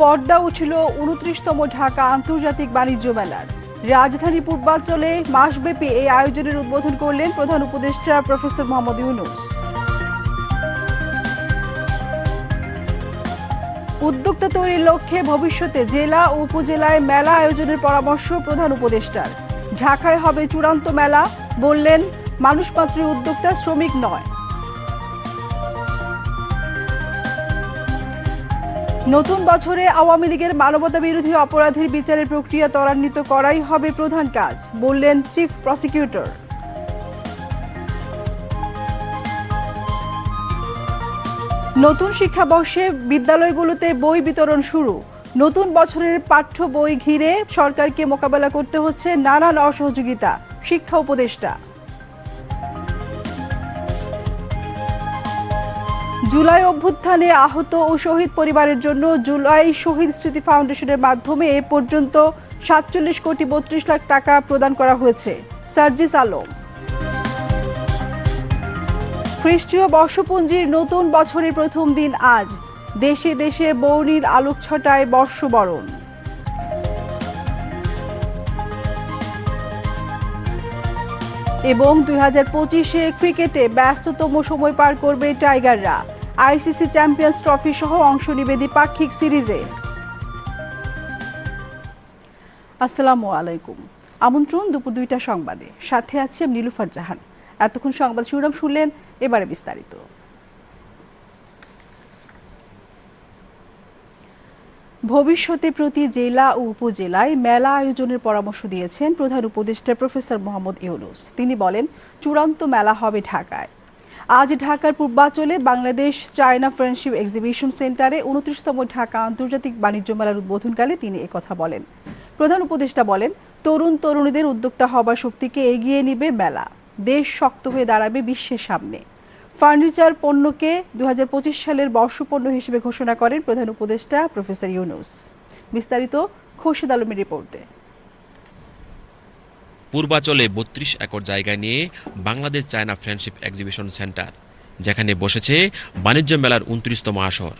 পর্দা উঠল উনত্রিশতম ঢাকা আন্তর্জাতিক বাণিজ্য মেলার। রাজধানী পূর্বাঞ্চলে মাসব্যাপী এই আয়োজনের উদ্বোধন করলেন প্রধান উপদেষ্টা প্রফেসর মোহাম্মদ ইউনুস। উদ্যোক্তা তৈরির লক্ষ্যে ভবিষ্যতে জেলা ও উপজেলায় মেলা আয়োজনের পরামর্শ প্রধান উপদেষ্টার। ঢাকায় হবে চূড়ান্ত মেলা, বললেন মানুষ উদ্যোক্তা শ্রমিক নয়। নতুন বছরে আওয়ামী লীগের মানবতা বিরোধী অপরাধের বিচারের প্রক্রিয়া ত্বরান্বিত করাই হবে প্রধান কাজ, বললেন চিফ প্রসিকিউটর। নতুন শিক্ষাবর্ষে বিদ্যালয়গুলোতে বই বিতরণ শুরু। নতুন বছরের পাঠ্য বই ঘিরে সরকারকে মোকাবেলা করতে হচ্ছে নানান অসহযোগিতা, শিক্ষা উপদেষ্টা। জুলাই অভ্যুত্থানে আহত ও শহীদ পরিবারের জন্য জুলাই শহীদ স্মৃতি ফাউন্ডেশনের মাধ্যমে এ পর্যন্ত সাতচল্লিশ কোটি বত্রিশ লাখ টাকা প্রদান করা হয়েছে। সার্জিস আলম। খ্রিস্টীয় বর্ষপঞ্জির নতুন বছরের প্রথম দিন আজ। দেশে দেশে বৌনির আলোক ছটায় বর্ষবরণ। এবং দুই হাজার পঁচিশে ক্রিকেটে ব্যস্ততম সময় পার করবে টাইগাররা। আইসিসি চ্যাম্পিয়ন্স ট্রফি সহ অংশ নিবে দ্বিপাক্ষিক সিরিজে। আসসালামু আলাইকুম। আমন্ত্রণ দুপুর দুইটা সংবাদে। সাথে আছে আমি নীলুফার জাহান এতক্ষণ সংবাদ শিরোনাম শুনলেন, এবারে বিস্তারিত। ভবিষ্যতে প্রতি জেলা ও উপজেলায় মেলা আয়োজনের পরামর্শ দিয়েছেন প্রধান উপদেষ্টা প্রফেসর মোহাম্মদ ইউনুস। তিনি বলেন, চূড়ান্ত মেলা হবে ঢাকায়। আজ ঢাকার পূর্বাঞ্চলে বাংলাদেশ চায়না ফ্রেন্ডশিপ এক্সিবিশন সেন্টারে উনত্রিশতম ঢাকা আন্তর্জাতিক বাণিজ্য মেলার উদ্বোধনকালে তিনি একথা বলেন। প্রধান উপদেষ্টা বলেন, তরুণ তরুণীদের উদ্যোক্তা হবার শক্তিকে এগিয়ে নিবে মেলা। দেশ শক্ত হয়ে দাঁড়াবে বিশ্বের সামনে। ফার্নিচার পণ্যকে দু হাজার পঁচিশ সালের বর্ষপণ্য হিসেবে ঘোষণা করেন প্রধান উপদেষ্টা প্রফেসর ইউনুস। বিস্তারিত খোরশেদ আলমের রিপোর্টে। পূর্বাচলে বত্রিশ একর জায়গা নিয়ে Bangladesh China friendship exhibition centre, যেখানে বসেছে বাণিজ্য মেলার উনত্রিশতম আসর।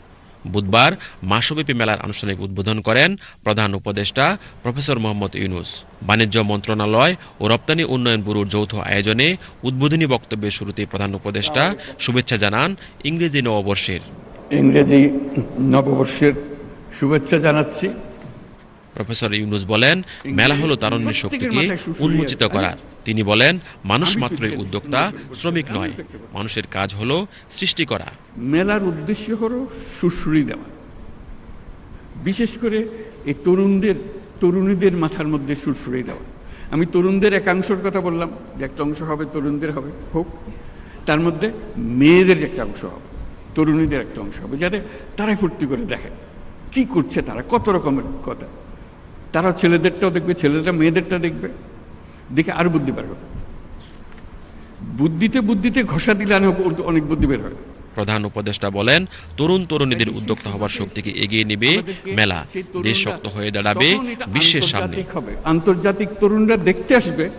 বুধবার মাসব্যাপী মেলার আনুষ্ঠানিক উদ্বোধন করেন প্রধান উপদেষ্টা প্রফেসর মোহাম্মদ ইউনুস। বাণিজ্য মন্ত্রণালয় ও রপ্তানি উন্নয়ন ব্যুরোর যৌথ আয়োজনে উদ্বোধনী বক্তব্যের শুরুতে প্রধান উপদেষ্টা শুভেচ্ছা জানান ইংরেজি নববর্ষের। ইংরেজি নববর্ষের শুভেচ্ছা জানাচ্ছি। প্রফেসর ইউনুস বলেন মেলা হলো তারুণ্যের শক্তিকে উন্মোচিত করার। তিনি বলেন মানুষ মাত্রই উদ্যোক্তা শ্রমিক নয়। মানুষের কাজ হলো সৃষ্টি করা। মেলার উদ্দেশ্য হলো সুশ্রী দেওয়া। বিশেষ করে এই তরুণদের তরুণীদের মাথার মধ্যে সুশ্রী দেওয়া। আমি তরুণদের একাংশের কথা বললাম যে একটা অংশ হবে তরুণদের হবে হোক। তার মধ্যে মেয়েদের একটা অংশ হবে তরুণীদের একটা অংশ হবে যাতে তারাই ফুর্তি করে দেখে কি করছে তারা কত রকমের কথা। তারা ছেলেদেরটাও দেখবে ছেলেরা মেয়েদেরটা দেখবে। দেখে আর বুদ্ধি বের হবে। বুদ্ধিতে বুদ্ধিতে ঘষা দিলে অনেক- অনেক বুদ্ধি বের হয়। প্রধান উপদেষ্টা বলেন তরুণ তরুণীদের উদ্যোক্তা হবার শক্তিকে এগিয়ে নেবে? মেলা দেশ শক্ত হয়ে দাঁড়াবে বিশ্বের সামনে। আন্তর্জাতিক হবে আন্তর্জাতিক তরুণরা দেখতে আসবে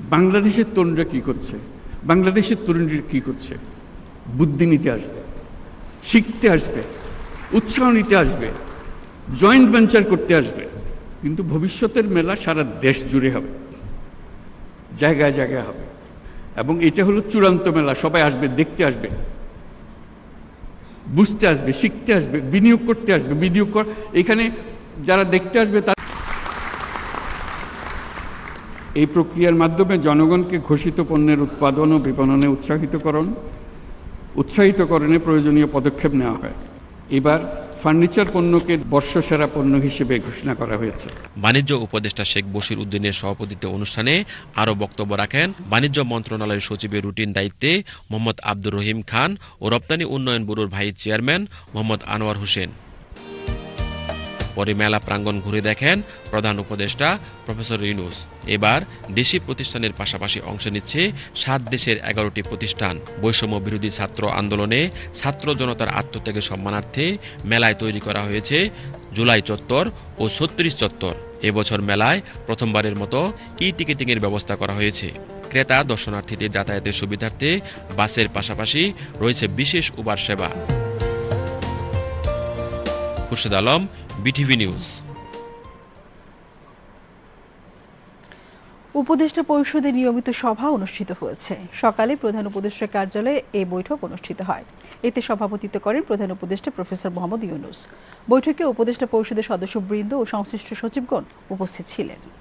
বাংলাদেশের তরুণরা কি করছে? বাংলাদেশের তরুণরা কি করছে? বুদ্ধি নিতে আসবে শিখতে আসবে উৎসাহ নিতে আসবে। জয়েন্ট ভেঞ্চার করতে আসবে। কিন্তু ভবিষ্যতের মেলা সারা দেশ জুড়ে হবে। জায়গায় জায়গায় হবে। এবং এটা হলো চূড়ান্ত মেলা। সবাই আসবে, দেখতে আসবে। বুঝতে আসবে, শিখতে আসবে, বিনিয়োগ করতে আসবে। বিনিয়োগ কর এখানে যারা দেখতে আসবে তার এই প্রক্রিয়ার মাধ্যমে জনগণকে ঘোষিত পণ্যের উৎপাদন ও বিপণনে উৎসাহিতকরণ উৎসাহিতকরণে প্রয়োজনীয় পদক্ষেপ নেওয়া হয়। এবার ফার্নিচার পণ্যকে বর্ষসেরা পণ্য হিসেবে ঘোষণা করা হয়েছে। বাণিজ্য উপদেষ্টা শেখ বশির উদ্দিনের সভাপতিত্বে অনুষ্ঠানে আরও বক্তব্য রাখেন বাণিজ্য মন্ত্রণালয়ের সচিবের রুটিন দায়িত্বে মোহাম্মদ আব্দুর রহিম খান ও রপ্তানি উন্নয়ন ব্যুরোর ভাইস চেয়ারম্যান মোহাম্মদ আনোয়ার হোসেন। পরে মেলা প্রাঙ্গণ ঘুরে দেখেন প্রধান উপদেষ্টা প্রফেসর ইউনুস। এবার দেশি প্রতিষ্ঠানের পাশাপাশি অংশ নিচ্ছে সাত দেশের এগারোটি প্রতিষ্ঠান। বৈষম্য বিরোধী ছাত্র আন্দোলনে ছাত্র জনতার আত্মত্যাগের সম্মানার্থে মেলায় তৈরি করা হয়েছে জুলাই চত্বর ও ছত্রিশ চত্বর। এবছর মেলায় প্রথমবারের মতো ই টিকেটিংয়ের ব্যবস্থা করা হয়েছে। ক্রেতা, দর্শনার্থীদের যাতায়াতের সুবিধার্থে বাসের পাশাপাশি রয়েছে বিশেষ উবার সেবা। Khurshed Alam, BTV news. উপদেষ্টা পরিষদের নিয়মিত সভা অনুষ্ঠিত হয়েছে। সকালে প্রধান উপদেষ্টা কার্যালয়ে এই বৈঠক অনুষ্ঠিত হয়। এতে সভাপতিত্ব করেন প্রধান উপদেষ্টা প্রফেসর মোহাম্মদ ইউনুস। বৈঠকে উপদেষ্টা পরিষদের সদস্যবৃন্দ ও সংশ্লিষ্ট সচিবগণ উপস্থিত ছিলেন।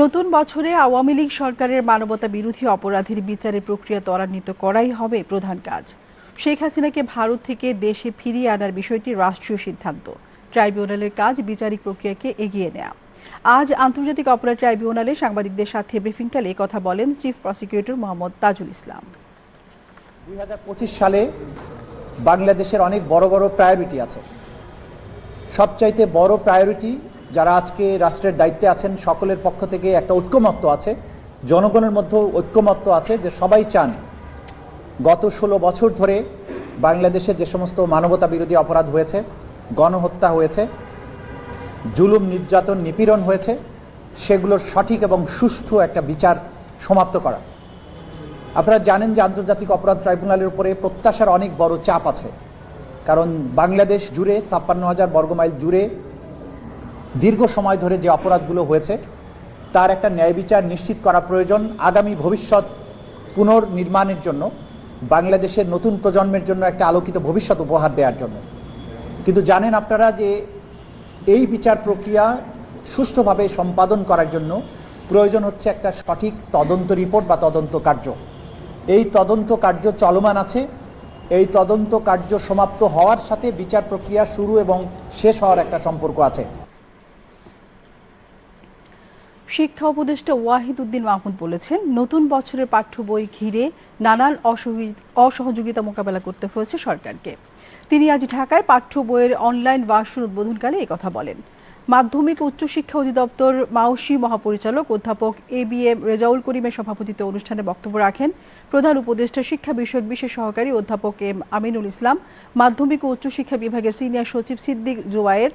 নতুন বছরে আওয়ামী লীগ সরকারের মানবতা বিরোধী অপরাধের বিচারের প্রক্রিয়া ত্বরান্বিত করাই হবে প্রধান কাজ। শেখ হাসিনাকে ভারত থেকে দেশে ফিরিয়ে আনার বিষয়টি রাষ্ট্রীয় সিদ্ধান্ত। ট্রাইব্যুনালের কাজ বিচারিক প্রক্রিয়াকে এগিয়ে নেওয়া আজ আন্তর্জাতিক অপরাধ ট্রাইব্যুনালে সাংবাদিকদের সাথে ব্রিফিংকালে কথা বলেন চিফ প্রসিকিউটর মোহাম্মদ তাজুল ইসলাম। দুই পঁচিশ সালে বাংলাদেশের অনেক বড় বড় প্রায়োরিটি আছে। সবচাইতে বড় প্রায়োরিটি যারা আজকে রাষ্ট্রের দায়িত্বে আছেন, সকলের পক্ষ থেকে একটা ঐক্যমত্য আছে, জনগণের মধ্যেও ঐক্যমত্য আছে যে সবাই চান, গত ষোলো বছর ধরে বাংলাদেশে যে সমস্ত মানবতা বিরোধী অপরাধ হয়েছে, গণহত্যা হয়েছে, জুলুম, নির্যাতন, নিপীড়ন হয়েছে, সেগুলোর সঠিক এবং সুষ্ঠু একটা বিচার সমাপ্ত করা। আপনারা জানেন যে আন্তর্জাতিক অপরাধ ট্রাইব্যুনালের উপরে প্রত্যাশার অনেক বড় চাপ আছে, কারণ বাংলাদেশ জুড়ে ছাপ্পান্ন হাজার বর্গমাইল জুড়ে দীর্ঘ সময় ধরে যে অপরাধগুলো হয়েছে, তার একটা ন্যায় বিচার নিশ্চিত করা প্রয়োজন আগামী ভবিষ্যৎ পুনর্নির্মাণের জন্য, বাংলাদেশের নতুন প্রজন্মের জন্য একটা আলোকিত ভবিষ্যৎ উপহার দেওয়ার জন্য। কিন্তু জানেন আপনারা যে এই বিচার প্রক্রিয়া সুষ্ঠুভাবে সম্পাদন করার জন্য প্রয়োজন হচ্ছে একটা সঠিক তদন্ত রিপোর্ট বা তদন্ত কার্য। এই তদন্ত কার্য চলমান আছে। এই তদন্ত কার্য সমাপ্ত হওয়ার সাথে বিচার প্রক্রিয়া শুরু এবং শেষ হওয়ার একটা সম্পর্ক আছে। শিক্ষা উপদেষ্টা ওয়াহিদ উদ্দিন মাহমুদ বলেছেন, নতুন বছরের পাঠ্য বই ঘিরে নানান অসহযোগিতা মোকাবেলা করতে হয়েছে সরকারকে। তিনি আজ ঢাকায় পাঠ্য বইয়ের অনলাইন ভার্সন উদ্বোধনকালে একথা বলেন। মাধ্যমিক উচ্চশিক্ষা অধিদপ্তর মাউসি মহাপরিচালক অধ্যাপক এ বি এম রেজাউল করিমের সভাপতিত্বে অনুষ্ঠানে বক্তব্য রাখেন প্রধান উপদেষ্টা শিক্ষা বিষয়ক বিশেষ সহকারী অধ্যাপক এম আমিনুল ইসলাম, মাধ্যমিক ও উচ্চশিক্ষা বিভাগের সিনিয়র সচিব সিদ্দিক জোয়ায়ের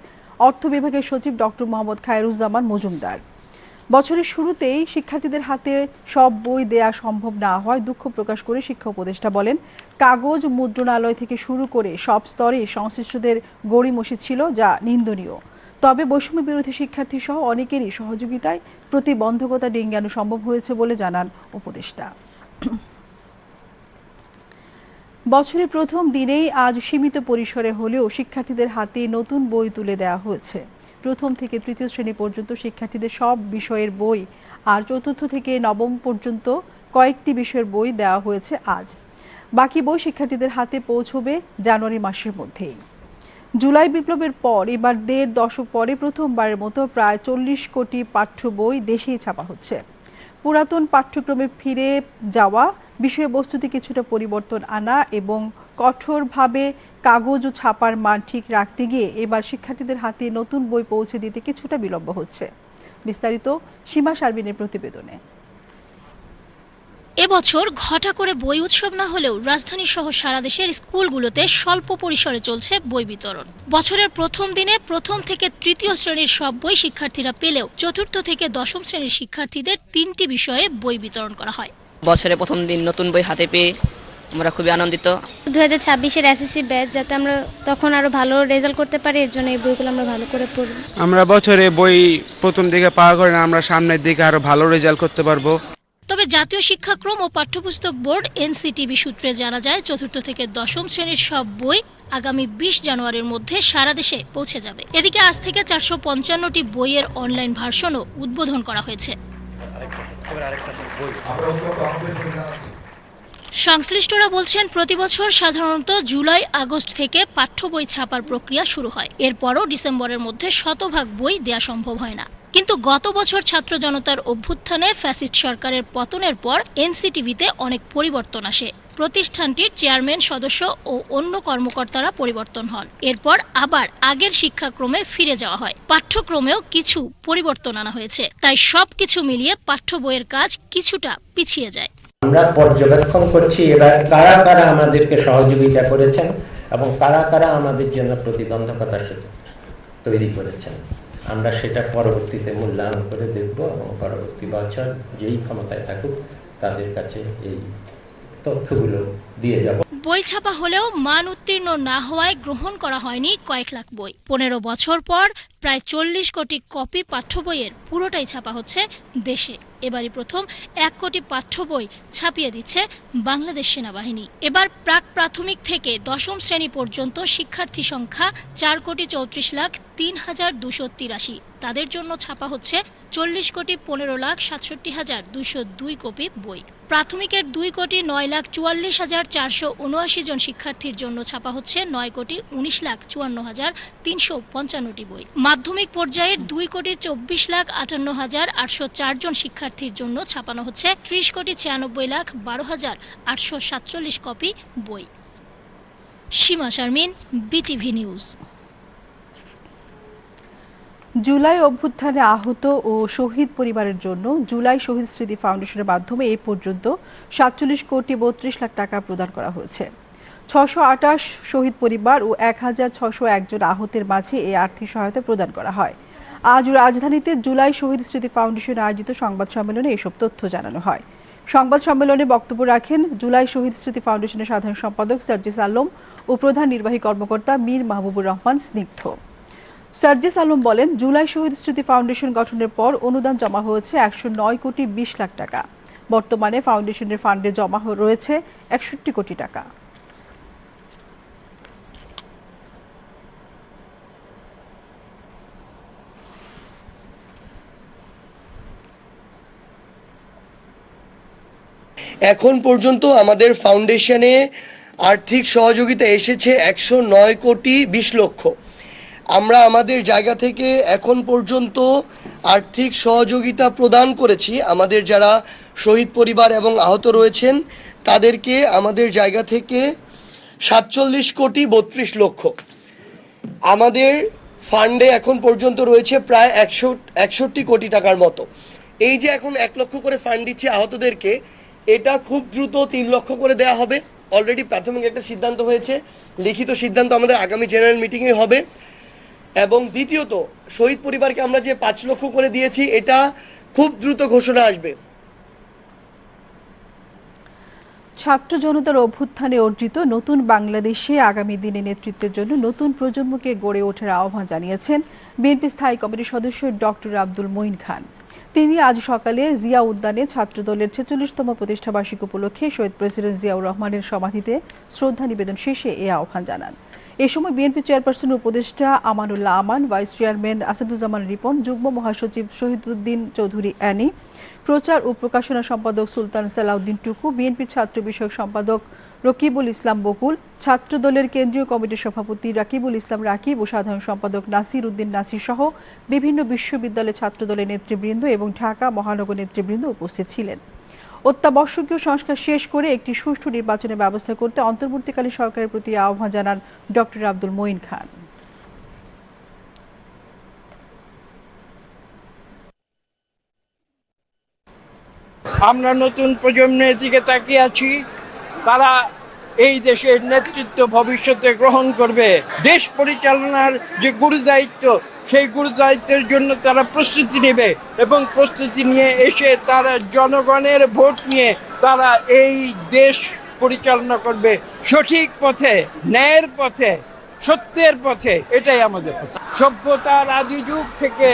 অর্থ বিভাগের সচিব ডক্টর মোহাম্মদ খায়রুজ্জামান মজুমদার। বছরের শুরুতেই শিক্ষার্থীদের হাতে সব বই দেয়া সম্ভব না হয়, দুঃখ প্রকাশ করে শিক্ষা উপদেষ্টা বলেন, কাগজ মুদ্রণালয় থেকে শুরু করে সব স্তরে সংশ্লিষ্টদের গড়িমসি ছিল যা নিন্দনীয়। তবে বৈষম্য বিরোধী শিক্ষার্থী সহ অনেকেরই সহযোগিতায় প্রতিবন্ধকতা ডেঙ্গানো সম্ভব হয়েছে বলে জানান উপদেষ্টা। বছরের প্রথম দিনেই আজ সীমিত পরিসরে হলেও শিক্ষার্থীদের হাতে নতুন বই তুলে দেওয়া হয়েছে। প্রথম থেকে তৃতীয় শ্রেণি পর্যন্ত শিক্ষার্থীদের সব বিষয়ের বই আর চতুর্থ থেকে নবম পর্যন্ত কয়েকটি বিষয়ের বই দেওয়া হয়েছে আজ। বাকি বই শিক্ষার্থীদের হাতে পৌঁছবে জানুয়ারি মাসের মধ্যেই। জুলাই বিপ্লবের পর এবার দেড় দশক পরে প্রথমবারের মতো প্রায় চল্লিশ কোটি পাঠ্য বই দেশেই ছাপা হচ্ছে। পুরাতন পাঠ্যক্রমে ফিরে যাওয়া, বিষয়বস্তুতে কিছুটা পরিবর্তন আনা এবং কঠোরভাবে কাগজ ও ছাপার মান ঠিক রাখতে গিয়ে এবার শিক্ষার্থীদের হাতে নতুন বই পৌঁছে দিতে কিছুটা বিলম্ব হচ্ছে। বিস্তারিত সীমা সার্বিনের প্রতিবেদনে। এবছর ঘটা করে বই উৎসব না হলেও রাজধানী সহ সারা দেশের স্কুলগুলোতে স্বল্প পরিসরে চলছে বই বিতরণ। বছরের প্রথম দিনে প্রথম থেকে তৃতীয় শ্রেণির সব বই শিক্ষার্থীরা পেলেও চতুর্থ থেকে দশম শ্রেণির শিক্ষার্থীদের তিনটি বিষয়ে বই বিতরণ করা হয়। বছরে প্রথম দিন নতুন বই হাতে পেয়ে আমরা খুবই আনন্দিত। দু হাজার ছাব্বিশের এসএসসি ব্যাচ যাতে আমরা তখন আরও ভালো রেজাল্ট করতে পারি এর জন্য এই বইগুলো আমরা ভালো করে পড়ব আমরা বছরে বই প্রথম দিকে পাওয়া করে না আমরা সামনের দিকে আরও ভালো রেজাল্ট করতে পারব। তবে জাতীয় শিক্ষাক্রম ও পাঠ্যপুস্তক বোর্ড এনসিটিবি সূত্রে জানা যায় চতুর্থ থেকে দশম শ্রেণির সব বই আগামী বিশ জানুয়ারির মধ্যে সারা দেশে পৌঁছে যাবে। এদিকে আজ থেকে চারশো পঞ্চান্নটি বইয়ের অনলাইন ভার্সনও উদ্বোধন করা হয়েছে। সংশ্লিষ্টরা বলছেন, প্রতি বছর সাধারণত জুলাই, আগস্ট থেকে পাঠ্য বই ছাপার প্রক্রিয়া শুরু হয়। এরপরও ডিসেম্বরের মধ্যে শতভাগ বই দেয়া সম্ভব হয় না। কিন্তু গত বছর ছাত্র জনতার অভ্যুত্থানে ফ্যাসিস্ট সরকারের পতনের পর এনসিটিভিতে অনেক পরিবর্তন আসে। প্রতিষ্ঠানটির চেয়ারম্যান সদস্য ও অন্য কর্মকর্তারা পরিবর্তন হন। এরপর আবার আগের শিক্ষাক্রমে ফিরে যাওয়া হয়। পাঠ্যক্রমেও কিছু পরিবর্তন আনা হয়েছে। তাই সবকিছু মিলিয়ে পাঠ্য বইয়ের কাজ কিছুটা পিছিয়ে যায়। আমরা পর্যবেক্ষণ করছি এবার কারা কারা আমাদেরকে সহযোগিতা করেছেন এবং কারা কারা আমাদের জন্য প্রতিবন্ধকতা তৈরি করেছেন। আমরা সেটা পরবর্তীতে মূল্যায়ন করে দেখব এবং পরবর্তী বছর যেই ক্ষমতায় থাকুক তাদের কাছে এই তথ্যগুলো দিয়ে যাব। বই ছাপা হলেও মান উত্তীর্ণ না হওয়ায় গ্রহণ করা হয়নি কয়েক লাখ বই। পনেরো বছর পর প্রায় চল্লিশ কোটি কপি পাঠ্য বইয়ের পুরোটাই ছাপা হচ্ছে দেশে। এবারই প্রথম এক কোটি পাঠ্য বই ছাপিয়ে দিচ্ছে বাংলাদেশ সেনাবাহিনী। এবার প্রাক প্রাথমিক থেকে দশম শ্রেণি পর্যন্ত শিক্ষার্থী সংখ্যা চার কোটি চৌত্রিশ লাখ তিন হাজার দুশো তিরাশি। তাদের জন্য ছাপা হচ্ছে চল্লিশ কোটি পনেরো লাখ সাতষট্টি হাজার দুশো দুই কপি বই। প্রাথমিকের দুই কোটি নয় লাখ চুয়াল্লিশ হাজার চারশো উনআশি জন শিক্ষার্থীর জন্য ছাপা হচ্ছে নয় কোটি উনিশ লাখ চুয়ান্ন হাজার তিনশো পঞ্চান্নটি বই। মাধ্যমিক পর্যায়ের দুই কোটি চব্বিশ লাখ আটান্ন হাজার আটশো চারজন শিক্ষার্থীর জন্য ছাপানো হচ্ছে ত্রিশ কোটি ছিয়ানব্বই লাখ বারো হাজার আটশো সাতচল্লিশ কপি বই। Sima Sharmin, BTV news. July অভ্যুত্থানে আহত ও শহীদ পরিবারের জন্য জুলাই শহীদ স্মৃতি ফাউন্ডেশনের মাধ্যমে এ পর্যন্ত সাতচল্লিশ কোটি বত্রিশ লাখ টাকা প্রদান করা হয়েছে। ছশো শহীদ পরিবার ও এক হাজার ছশো একজন আহতের মাঝে এই আর্থিক সহায়তা প্রদান করা হয়। আজ রাজধানীতে জুলাই শহীদ স্মৃতি ফাউন্ডেশন আয়োজিত সংবাদ সম্মেলনে এসব তথ্য জানানো হয়। সংবাদ সম্মেলনে বক্তব্য রাখেন জুলাই শহীদ স্মৃতি ফাউন্ডেশনের সাধারণ সম্পাদক সার্জিস আলম ও প্রধান নির্বাহী কর্মকর্তা মীর মাহবুবুর রহমান স্নিগ্ধ। সার্জিস আলম বলেন, জুলাই শহীদ স্মৃতি ফাউন্ডেশন গঠনের পর অনুদান জমা হয়েছে একশো নয় কোটি বিশ লাখ টাকা। বর্তমানে ফাউন্ডেশনের ফান্ডে জমা রয়েছে একষট্টি কোটি টাকা। এখন পর্যন্ত আমাদের ফাউন্ডেশনে আর্থিক সহযোগিতা এসেছে একশো নয় কোটি বিশ লক্ষ। আমরা আমাদের জায়গা থেকে এখন পর্যন্ত আর্থিক সহযোগিতা প্রদান করেছি। আমাদের যারা শহীদ পরিবার এবং আহত রয়েছেন, তাদেরকে আমাদের জায়গা থেকে সাতচল্লিশ কোটি বত্রিশ লক্ষ। আমাদের ফান্ডে এখন পর্যন্ত রয়েছে প্রায় একশো, একষট্টি কোটি টাকার মতো। এই যে এখন এক লক্ষ করে ফান্ড দিচ্ছে আহতদেরকে এটা খুব দ্রুত তিন লক্ষ করে দেয়া হবে। অলরেডি প্রাথমিক একটা সিদ্ধান্ত হয়েছে। লিখিত সিদ্ধান্ত আমাদের আগামী জেনারেল মিটিংয়ে হবে। এবং দ্বিতীয়ত, শহীদ পরিবারকে আমরা যে পাঁচ লক্ষ করে দিয়েছি, এটা খুব দ্রুত ঘোষণা আসবে। ছাত্র জনতার অভ্যুত্থানে অর্জিত নতুন বাংলাদেশে আগামী দিনে নেতৃত্বের জন্য নতুন প্রজন্মকে গড়ে ওঠার আহ্বান জানিয়েছেন বিএনপি স্থায়ী কমিটির সদস্য ডক্টর আব্দুল মঈন খান। তিনি আজ সকালে জিয়া উদ্যানে ছাত্রদলের ছেচল্লিশতম প্রতিষ্ঠাবার্ষিকী উপলক্ষে শহীদ প্রেসিডেন্ট জিয়াউর রহমানের সমাধিতে শ্রদ্ধা নিবেদন শেষে এ আহ্বান জানান। এ সময় বিএনপি চেয়ারপারসন উপদেষ্টা আমানুল্লাহ আমান, ভাইস চেয়ারম্যান আসাদুজ্জামান রিপন, যুগ্ম মহাসচিব শহীদুদ্দিন চৌধুরী অ্যানি, প্রচার ও প্রকাশনা সম্পাদক সুলতান সালাউদ্দিন টুকু বিএনপির ছাত্র বিষয়ক সম্পাদক রকিবুল ইসলাম বকুল ছাত্র দলের কেন্দ্রীয় কমিটির সভাপতি রাকিবুল ইসলাম রাকিব ও সাধারণ সম্পাদক নাসির উদ্দিন নাসির সহ বিভিন্ন বিশ্ববিদ্যালয়ের ছাত্র দলের নেতৃবৃন্দ এবং ঢাকা মহানগর নেতৃবৃন্দ উপস্থিত ছিলেন। অত্যাবশ্যকীয় সংস্কার শেষ করে একটি সুষ্ঠু নির্বাচনের ব্যবস্থা করতে অন্তর্বর্তীকালীন সরকারের প্রতি আহ্বান জানান ডক্টর আব্দুল মঈন খান। আমরা নতুন প্রজন্মের দিকে তাকিয়ে আছি। তারা এই দেশের নেতৃত্ব ভবিষ্যতে গ্রহণ করবে। দেশ পরিচালনার যে গুরু দায়িত্ব সেই গুরু দায়িত্বের জন্য তারা প্রস্তুতি নেবে এবং প্রস্তুতি নিয়ে এসে তারা জনগণের ভোট নিয়ে তারা এই দেশ পরিচালনা করবে। সঠিক পথে, ন্যায়ের পথে সত্যের পথে, এটাই আমাদের সভ্যতার আদি যুগ থেকে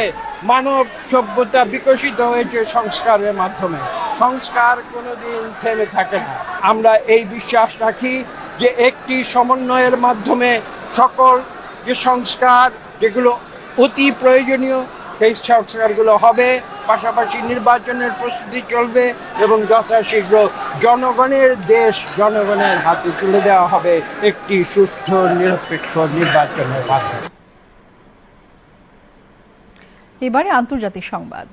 মানব সভ্যতা বিকশিত হয়েছে সংস্কারের মাধ্যমে। সংস্কার কোনোদিন থেমে থাকে না। আমরা এই বিশ্বাস রাখি যে একটি সমন্বয়ের মাধ্যমে সকল যে সংস্কার যেগুলো অতি প্রয়োজনীয়, সেই সংস্কারগুলো হবে। পাশাপাশি নির্বাচনের প্রস্তুতি চলবে এবং যথাশীঘ্র জনগণের দেশ জনগণের হাতে তুলে দেওয়া হবে একটি সুস্থ নিরপেক্ষ নির্বাচনের মাধ্যমে। এবারে আন্তর্জাতিক সংবাদ।